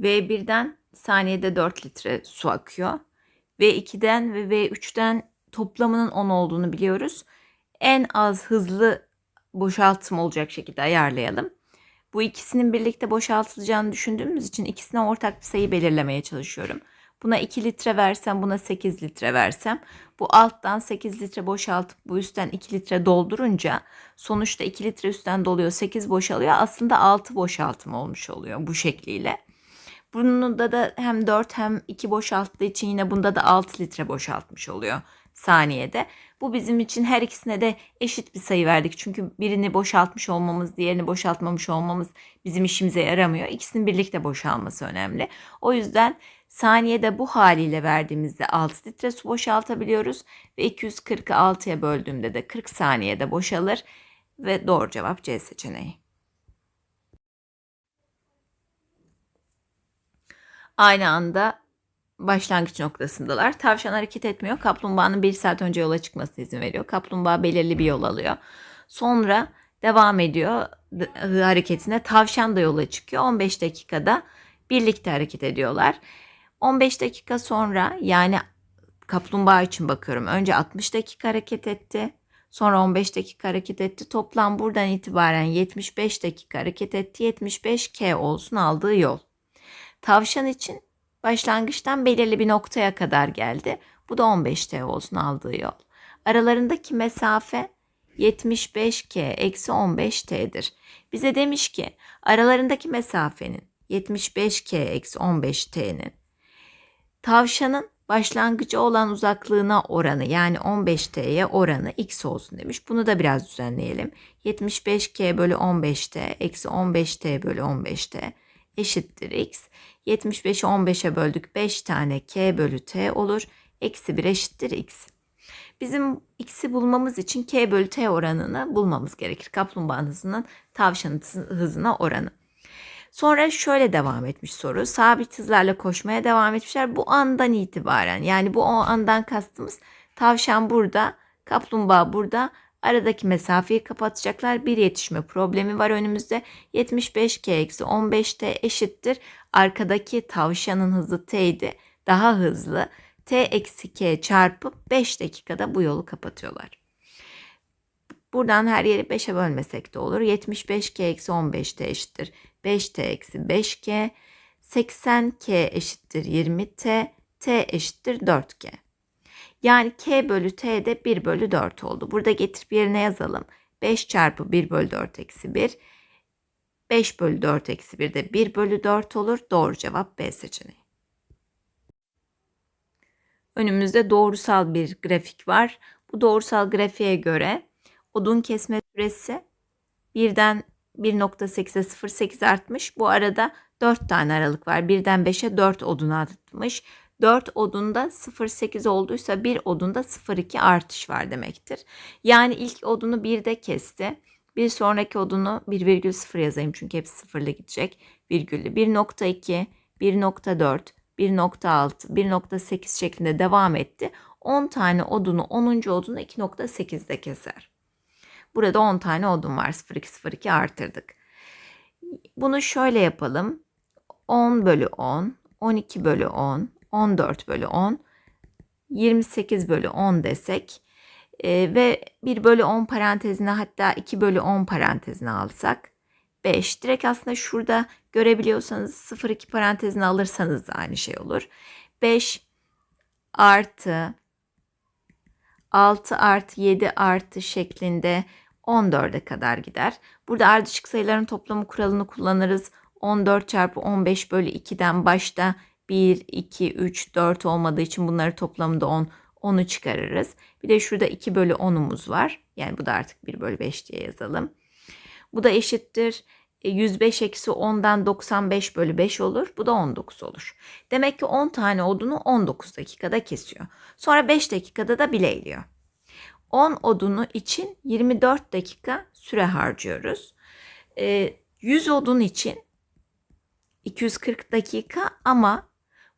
V1'den saniyede 4 litre su akıyor. V2'den ve V3'ten toplamının 10 olduğunu biliyoruz. En az hızlı boşaltım olacak şekilde ayarlayalım. Bu ikisinin birlikte boşaltılacağını düşündüğümüz için ikisine ortak bir sayı belirlemeye çalışıyorum. Buna 2 litre versem, buna 8 litre versem bu alttan 8 litre boşaltıp bu üstten 2 litre doldurunca sonuçta 2 litre üstten doluyor 8 boşalıyor. Aslında 6 boşaltım olmuş oluyor bu şekliyle. Bunda da hem 4 hem 2 boşalttığı için yine bunda da 6 litre boşaltmış oluyor saniyede. Bu bizim için her ikisine de eşit bir sayı verdik. Çünkü birini boşaltmış olmamız, diğerini boşaltmamış olmamız bizim işimize yaramıyor. İkisinin birlikte boşalması önemli. O yüzden saniyede bu haliyle verdiğimizde 6 litre su boşaltabiliyoruz ve 240'ı 6'ya böldüğümde de 40 saniyede boşalır ve doğru cevap C seçeneği. Aynı anda başlangıç noktasındalar. Tavşan hareket etmiyor. Kaplumbağanın bir saat önce yola çıkmasına izin veriyor. Kaplumbağa belirli bir yol alıyor. Sonra devam ediyor hareketine. Tavşan da yola çıkıyor. 15 dakikada birlikte hareket ediyorlar. 15 dakika sonra yani kaplumbağa için bakıyorum. Önce 60 dakika hareket etti. Sonra 15 dakika hareket etti. Toplam buradan itibaren 75 dakika hareket etti. 75 K olsun aldığı yol. Tavşan için başlangıçtan belirli bir noktaya kadar geldi. Bu da 15T olsun aldığı yol. Aralarındaki mesafe 75K eksi 15T'dir. Bize demiş ki aralarındaki mesafenin 75K eksi 15T'nin tavşanın başlangıcı olan uzaklığına oranı yani 15T'ye oranı x olsun demiş. Bunu da biraz düzenleyelim. 75K bölü 15T eksi 15T bölü 15T eşittir x. 75'i 15'e böldük 5 tane k bölü t olur. Eksi 1 eşittir x. Bizim x'i bulmamız için k bölü t oranını bulmamız gerekir. Kaplumbağanın hızının tavşanın hızına oranı. Sonra şöyle devam etmiş soru. Sabit hızlarla koşmaya devam etmişler. Bu andan itibaren yani bu o andan kastımız tavşan burada, kaplumbağa burada, Aradaki mesafeyi kapatacaklar. Bir yetişme problemi var önümüzde. 75K eksi 15T eşittir. Arkadaki tavşanın hızı T'ydi. Daha hızlı. T eksi K çarpıp 5 dakikada bu yolu kapatıyorlar. Buradan her yeri 5'e bölmesek de olur. 75K eksi 15T eşittir. 5T eksi 5K. 80K eşittir 20T. T eşittir 4K. Yani k bölü t de 1 bölü 4 oldu. Burada getirip yerine yazalım. 5 çarpı 1 bölü 4 eksi 1. 5 bölü 4 eksi 1 de 1 bölü 4 olur. Doğru cevap B seçeneği. Önümüzde doğrusal bir grafik var. Bu doğrusal grafiğe göre odun kesme süresi birden 1.8'e 0.8 artmış. Bu arada 4 tane aralık var. Birden 5'e 4 odun artmış. 4 odunda 0.8 olduysa bir odunda 0.2 artış var demektir. Yani ilk odunu 1'de kesti. Bir sonraki odunu 1,0 yazayım çünkü hepsi sıfırla gidecek. Virgüllü 1.2, 1.4, 1.6, 1.8 şeklinde devam etti. 10 tane odunu 10. odunu 2.8'de keser. Burada 10 tane odun var. 0,2 artırdık. Bunu şöyle yapalım. 10 bölü 10, 12 bölü 10, 14 bölü 10, 28 bölü 10 desek e, ve 1 bölü 10 parantezine hatta 2 bölü 10 parantezine alsak 5. Direkt aslında şurada görebiliyorsanız 0,2 parantezine alırsanız da aynı şey olur. 5 artı 6 artı 7 artı şeklinde 14'e kadar gider. Burada ardışık sayıların toplamı kuralını kullanırız. 14 çarpı 15 bölü 2'den başta 1, 2, 3, 4 olmadığı için bunları toplamında 10. 10'u çıkarırız. Bir de şurada 2 bölü 10'umuz var. Yani bu da artık 1 bölü 5 diye yazalım. Bu da eşittir. 105 e, eksi 10'dan 95 bölü 5 olur. Bu da 19 olur. Demek ki 10 tane odunu 19 dakikada kesiyor. Sonra 5 dakikada da bileyliyor. 10 odunu için 24 dakika süre harcıyoruz. 100 e, odun için 240 dakika ama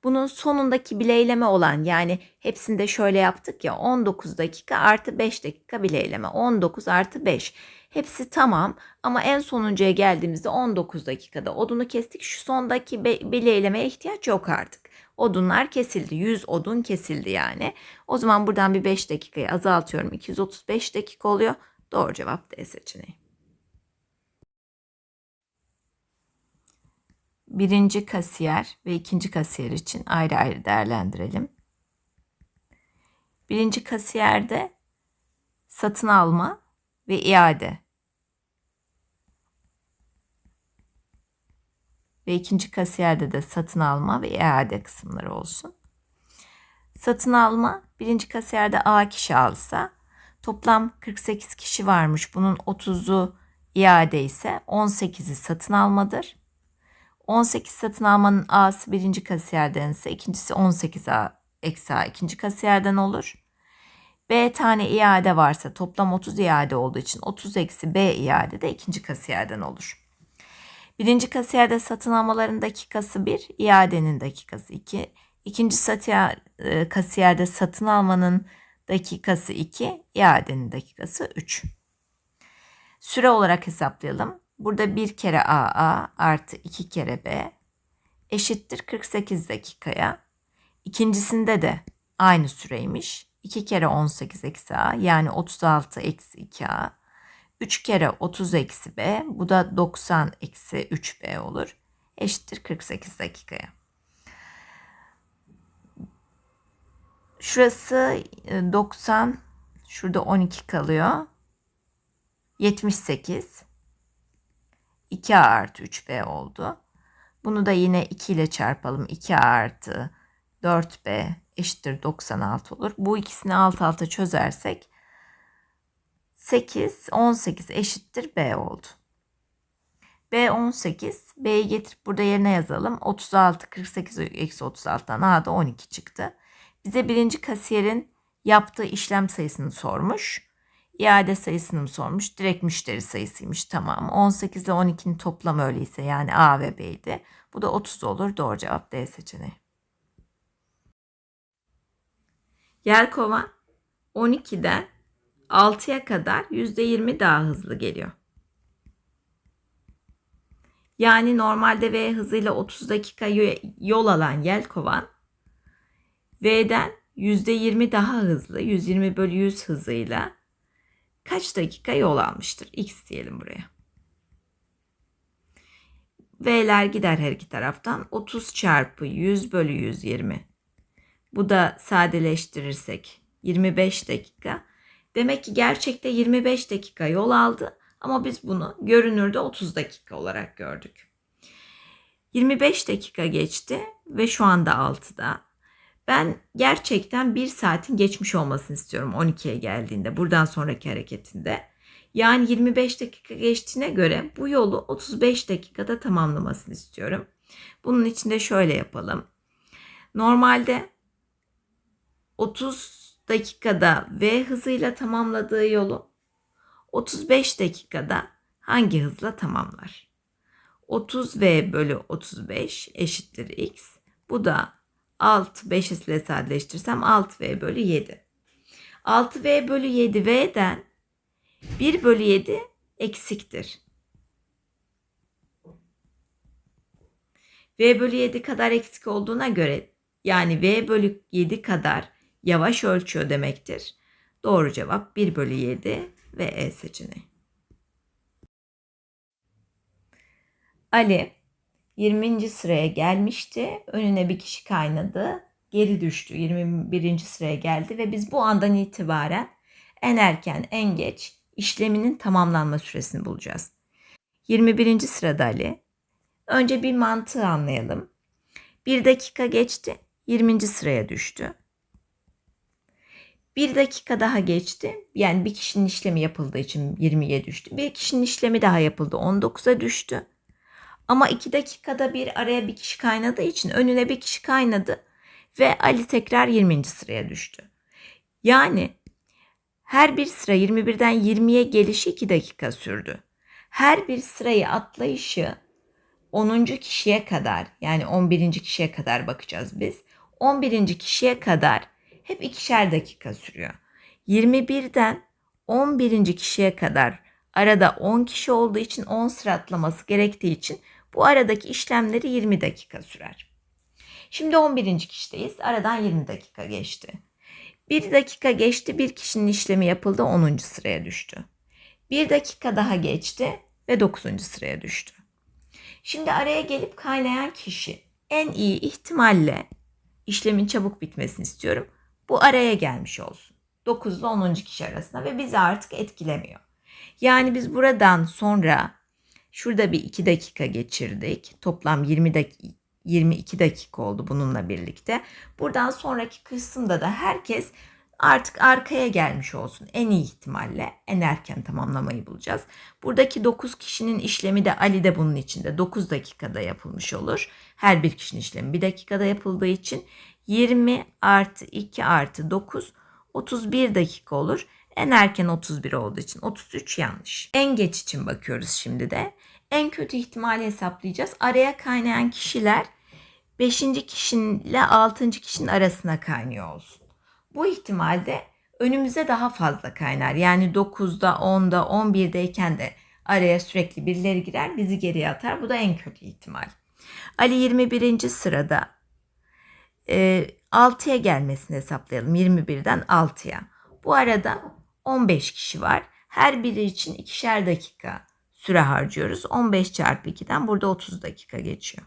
Bunun sonundaki bileyleme olan yani hepsinde şöyle yaptık ya 19 dakika artı 5 dakika bileyleme. 19 artı 5. Hepsi tamam ama en sonuncuya geldiğimizde 19 dakikada odunu kestik. Şu sondaki bileylemeye ihtiyaç yok artık. Odunlar kesildi. 100 odun kesildi yani. O zaman buradan bir 5 dakikayı azaltıyorum. 235 dakika oluyor. Doğru cevap D seçeneği. Birinci kasiyer ve ikinci kasiyer için ayrı ayrı değerlendirelim. Birinci kasiyerde satın alma ve iade ve ikinci kasiyerde de satın alma ve iade kısımları olsun. Satın alma birinci kasiyerde A kişi alsa toplam 48 kişi varmış. Bunun 30'u iade ise 18'i satın almadır. 18 satın almanın A'sı birinci kasiyerden ise ikincisi 18 A eksi A ikinci kasiyerden olur. B tane iade varsa toplam 30 iade olduğu için 30 eksi B iade de ikinci kasiyerden olur. Birinci kasiyerde satın almaların dakikası 1, iadenin dakikası 2. İkinci satiyer, e, kasiyerde satın almanın dakikası 2, iadenin dakikası 3. Süre olarak hesaplayalım. Burada bir kere AA artı iki kere B eşittir 48 dakikaya. İkincisinde de aynı süreymiş. 2 kere 18 eksi A yani 36 eksi 2A. 3 kere 30 eksi B bu da 90 eksi 3B olur. Eşittir 48 dakikaya. Şurası 90, şurada 12 kalıyor. 78. 2A artı 3B oldu. Bunu da yine 2 ile çarpalım. 2A artı 4B eşittir 96 olur. Bu ikisini alt alta çözersek 8, 18 eşittir B oldu. B 18. B'yi getirip burada yerine yazalım. 36, 48 eksi 36'dan A da 12 çıktı. Bize birinci kasiyerin yaptığı işlem sayısını sormuş. İade sayısını mı sormuş? Direkt müşteri sayısıymış. Tamam. 18 ile 12'nin toplamı öyleyse yani A ve B'ydi. Bu da 30 olur. Doğru cevap D seçeneği. Yelkovan 12'den 6'ya kadar %20 daha hızlı geliyor. Yani normalde V hızıyla 30 dakika yol alan Yelkovan V'den %20 daha hızlı 120 bölü 100 hızıyla kaç dakika yol almıştır? X diyelim buraya. V'ler gider her iki taraftan. 30 çarpı 100 bölü 120. Bu da sadeleştirirsek 25 dakika. Demek ki gerçekte 25 dakika yol aldı ama biz bunu görünürde 30 dakika olarak gördük. 25 dakika geçti ve şu anda 6'da. Ben gerçekten 1 saatin geçmiş olmasını istiyorum 12'ye geldiğinde buradan sonraki hareketinde. Yani 25 dakika geçtiğine göre bu yolu 35 dakikada tamamlamasını istiyorum. Bunun için de şöyle yapalım. Normalde 30 dakikada V hızıyla tamamladığı yolu 35 dakikada hangi hızla tamamlar? 30V bölü 35 eşittir X. Bu da 6 5 ile sadeleştirirsem 6V bölü 7. 6V bölü 7 V'den 1 bölü 7 eksiktir. V bölü 7 kadar eksik olduğuna göre yani V bölü 7 kadar yavaş ölçüyor demektir. Doğru cevap 1 bölü 7 ve E seçeneği. Ali 20. sıraya gelmişti. Önüne bir kişi kaynadı. Geri düştü. 21. sıraya geldi ve biz bu andan itibaren en erken en geç işleminin tamamlanma süresini bulacağız. 21. sırada Ali. Önce bir mantığı anlayalım. Bir dakika geçti. 20. sıraya düştü. Bir dakika daha geçti. Yani bir kişinin işlemi yapıldığı için 20'ye düştü. Bir kişinin işlemi daha yapıldı. 19'a düştü. Ama 2 dakikada bir araya bir kişi kaynadığı için önüne bir kişi kaynadı. Ve Ali tekrar 20. sıraya düştü. Yani her bir sıra 21'den 20'ye gelişi 2 dakika sürdü. Her bir sırayı atlayışı 10. kişiye kadar yani 11. kişiye kadar bakacağız biz. 11. kişiye kadar hep ikişer dakika sürüyor. 21'den 11. kişiye kadar arada 10 kişi olduğu için 10 sıra atlaması gerektiği için bu aradaki işlemleri 20 dakika sürer. Şimdi 11. kişideyiz. Aradan 20 dakika geçti. 1 dakika geçti. Bir kişinin işlemi yapıldı. 10. sıraya düştü. 1 dakika daha geçti ve 9. sıraya düştü. Şimdi araya gelip kaynayan kişi en iyi ihtimalle işlemin çabuk bitmesini istiyorum. Bu araya gelmiş olsun. 9 ile 10. kişi arasında ve bizi artık etkilemiyor. Yani biz buradan sonra şurada bir 2 dakika geçirdik. Toplam 20 dakika 22 dakika oldu bununla birlikte. Buradan sonraki kısımda da herkes artık arkaya gelmiş olsun. En iyi ihtimalle en erken tamamlamayı bulacağız. Buradaki 9 kişinin işlemi de Ali de bunun içinde 9 dakikada yapılmış olur. Her bir kişinin işlemi 1 dakikada yapıldığı için 20 artı 2 artı 9 31 dakika olur. En erken 31 olduğu için 33 yanlış. En geç için bakıyoruz şimdi de. En kötü ihtimali hesaplayacağız. Araya kaynayan kişiler 5. kişinin ile 6. kişinin arasına kaynıyor olsun. Bu ihtimalde önümüze daha fazla kaynar. Yani 9'da, 10'da, 11'deyken de araya sürekli birileri girer, bizi geriye atar. Bu da en kötü ihtimal. Ali 21. sırada e, 6'ya gelmesini hesaplayalım. 21'den 6'ya. Bu arada 15 kişi var. Her biri için ikişer dakika süre harcıyoruz. 15 çarpı 2'den burada 30 dakika geçiyor.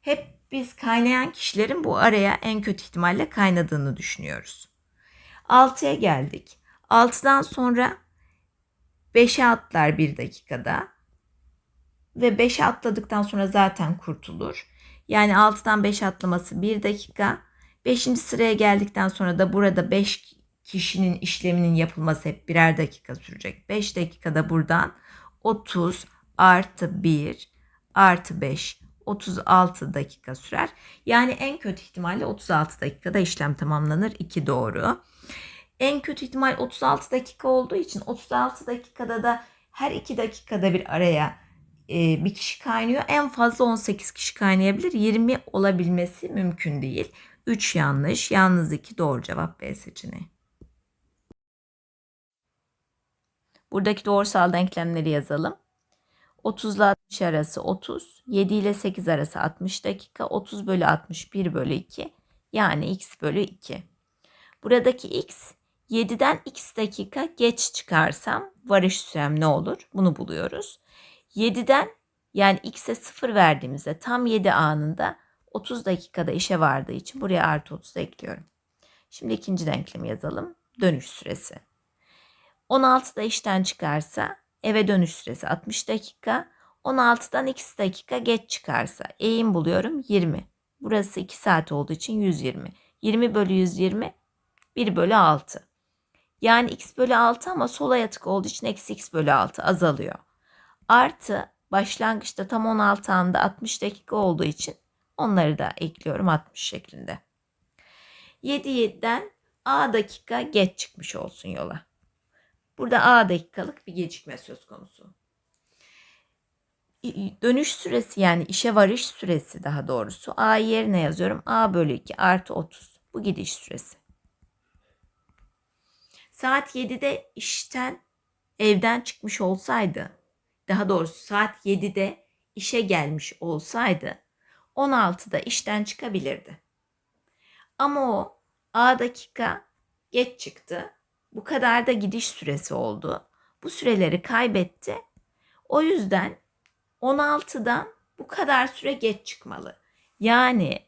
Hep biz kaynayan kişilerin bu araya en kötü ihtimalle kaynadığını düşünüyoruz. 6'ya geldik. 6'dan sonra 5'e atlar 1 dakikada. Ve 5'e atladıktan sonra zaten kurtulur. Yani 6'dan 5'e atlaması 1 dakika. 5. sıraya geldikten sonra da burada 5 kişinin işleminin yapılması hep birer dakika sürecek. 5 dakikada buradan 30 artı 1 artı 5 36 dakika sürer. Yani en kötü ihtimalle 36 dakikada işlem tamamlanır. 2 doğru. En kötü ihtimal 36 dakika olduğu için 36 dakikada da her 2 dakikada bir araya e, bir kişi kaynıyor. En fazla 18 kişi kaynayabilir. 20 olabilmesi mümkün değil. 3 yanlış. Yalnız 2 doğru cevap B seçeneği. Buradaki doğrusal denklemleri yazalım. 30 ile 60 arası 30, 7 ile 8 arası 60 dakika, 30 bölü 61 bölü 2 yani x bölü 2. Buradaki x 7'den x dakika geç çıkarsam varış sürem ne olur? Bunu buluyoruz. 7'den yani x'e 0 verdiğimizde tam 7 anında 30 dakikada işe vardığı için buraya artı 30 ekliyorum. Şimdi ikinci denklemi yazalım. Dönüş süresi. 16'da işten çıkarsa eve dönüş süresi 60 dakika. 16'dan 2 dakika geç çıkarsa eğim buluyorum 20. Burası 2 saat olduğu için 120. 20 bölü 120 1 bölü 6. Yani x bölü 6 ama sola yatık olduğu için eksi x bölü 6 azalıyor. Artı başlangıçta tam 16 anda 60 dakika olduğu için onları da ekliyorum 60 şeklinde. 7 7'den a dakika geç çıkmış olsun yola. Burada A dakikalık bir gecikme söz konusu. Dönüş süresi yani işe varış süresi daha doğrusu A yerine yazıyorum. A bölü 2 artı 30. Bu gidiş süresi. Saat 7'de işten evden çıkmış olsaydı daha doğrusu saat 7'de işe gelmiş olsaydı 16'da işten çıkabilirdi. Ama o A dakika geç çıktı bu kadar da gidiş süresi oldu. Bu süreleri kaybetti. O yüzden 16'dan bu kadar süre geç çıkmalı. Yani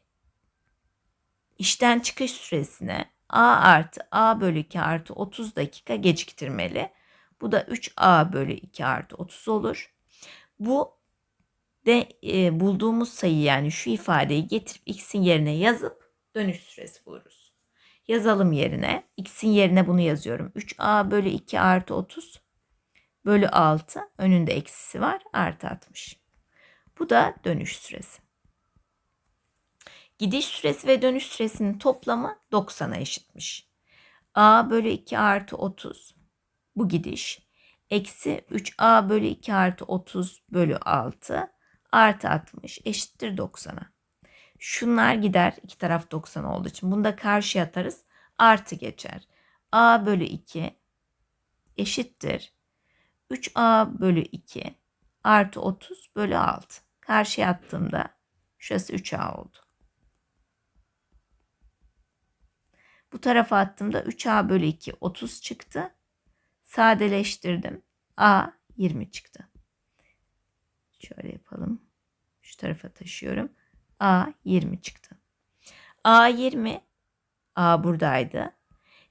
işten çıkış süresine A artı A bölü 2 artı 30 dakika geciktirmeli. Bu da 3A bölü 2 artı 30 olur. Bu de e, bulduğumuz sayı yani şu ifadeyi getirip x'in yerine yazıp dönüş süresi buluruz. Yazalım yerine. X'in yerine bunu yazıyorum. 3A bölü 2 artı 30 bölü 6. Önünde eksisi var. Artı 60. Bu da dönüş süresi. Gidiş süresi ve dönüş süresinin toplamı 90'a eşitmiş. A bölü 2 artı 30 bu gidiş. Eksi 3A bölü 2 artı 30 bölü 6 Artı 60 eşittir 90'a. Şunlar gider. iki taraf 90 olduğu için. Bunu da karşıya atarız. Artı geçer. A bölü 2 eşittir. 3A bölü 2 artı 30 bölü 6. Karşıya attığımda şurası 3A oldu. Bu tarafa attığımda 3A bölü 2 30 çıktı. Sadeleştirdim. A 20 çıktı. Şöyle yapalım. Şu tarafa taşıyorum. A 20 çıktı. A 20. A buradaydı.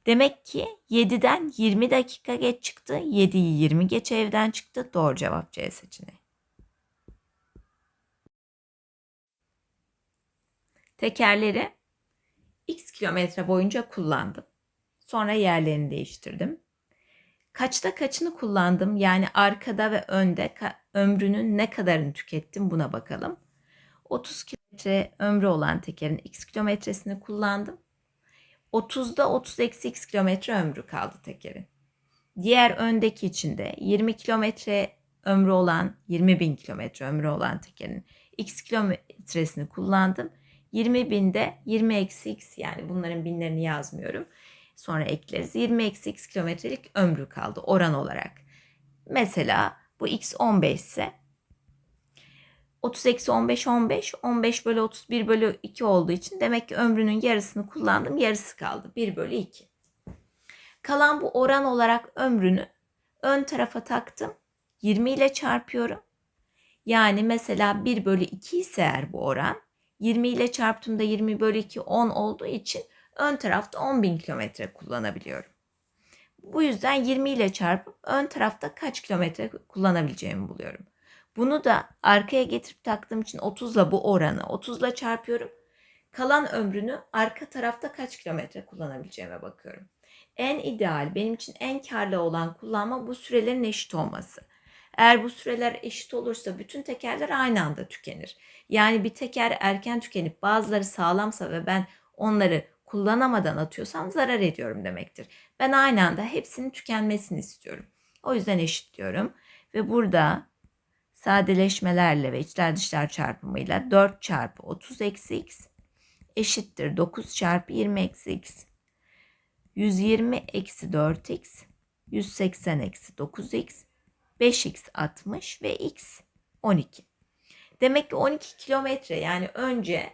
Demek ki 7'den 20 dakika geç çıktı. 7'yi 20 geç evden çıktı. Doğru cevap C seçeneği. Tekerleri x kilometre boyunca kullandım. Sonra yerlerini değiştirdim. Kaçta kaçını kullandım? Yani arkada ve önde ömrünün ne kadarını tükettim buna bakalım. 30 kilometre ömrü olan tekerin x kilometresini kullandım. 30'da 30 eksi x kilometre ömrü kaldı tekerin. Diğer öndeki içinde 20 kilometre ömrü olan 20 bin kilometre ömrü olan tekerin x kilometresini kullandım. 20 binde 20 eksi x yani bunların binlerini yazmıyorum. Sonra ekleriz. 20 eksi x kilometrelik ömrü kaldı oran olarak. Mesela bu x 15 ise 30 eksi 15 15. 15 bölü 31 bölü 2 olduğu için demek ki ömrünün yarısını kullandım. Yarısı kaldı. 1 bölü 2. Kalan bu oran olarak ömrünü ön tarafa taktım. 20 ile çarpıyorum. Yani mesela 1 bölü 2 ise eğer bu oran 20 ile çarptığımda 20 bölü 2 10 olduğu için ön tarafta 10 bin kilometre kullanabiliyorum. Bu yüzden 20 ile çarpıp ön tarafta kaç kilometre kullanabileceğimi buluyorum. Bunu da arkaya getirip taktığım için 30'la bu oranı 30'la çarpıyorum. Kalan ömrünü arka tarafta kaç kilometre kullanabileceğime bakıyorum. En ideal benim için en karlı olan kullanma bu sürelerin eşit olması. Eğer bu süreler eşit olursa bütün tekerler aynı anda tükenir. Yani bir teker erken tükenip bazıları sağlamsa ve ben onları kullanamadan atıyorsam zarar ediyorum demektir. Ben aynı anda hepsinin tükenmesini istiyorum. O yüzden eşitliyorum ve burada sadeleşmelerle ve içler dışlar çarpımıyla 4 çarpı 30 eksi x eşittir 9 çarpı 20 eksi x. 120 eksi 4x 180 eksi 9x 5x 60 ve x 12. Demek ki 12 kilometre yani önce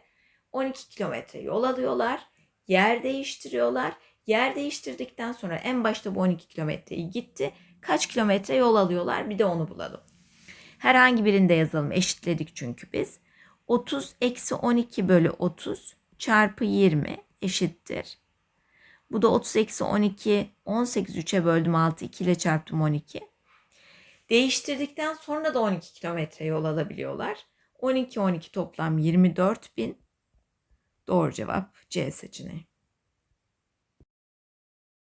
12 kilometre yol alıyorlar, yer değiştiriyorlar. Yer değiştirdikten sonra en başta bu 12 kilometreyi gitti. Kaç kilometre yol alıyorlar bir de onu bulalım. Herhangi birinde yazalım. Eşitledik çünkü biz. 30 eksi 12 bölü 30 çarpı 20 eşittir. Bu da 30 eksi 12 18 3'e böldüm 6 2 ile çarptım 12. Değiştirdikten sonra da 12 kilometre yol alabiliyorlar. 12 12 toplam 24 bin. Doğru cevap C seçeneği.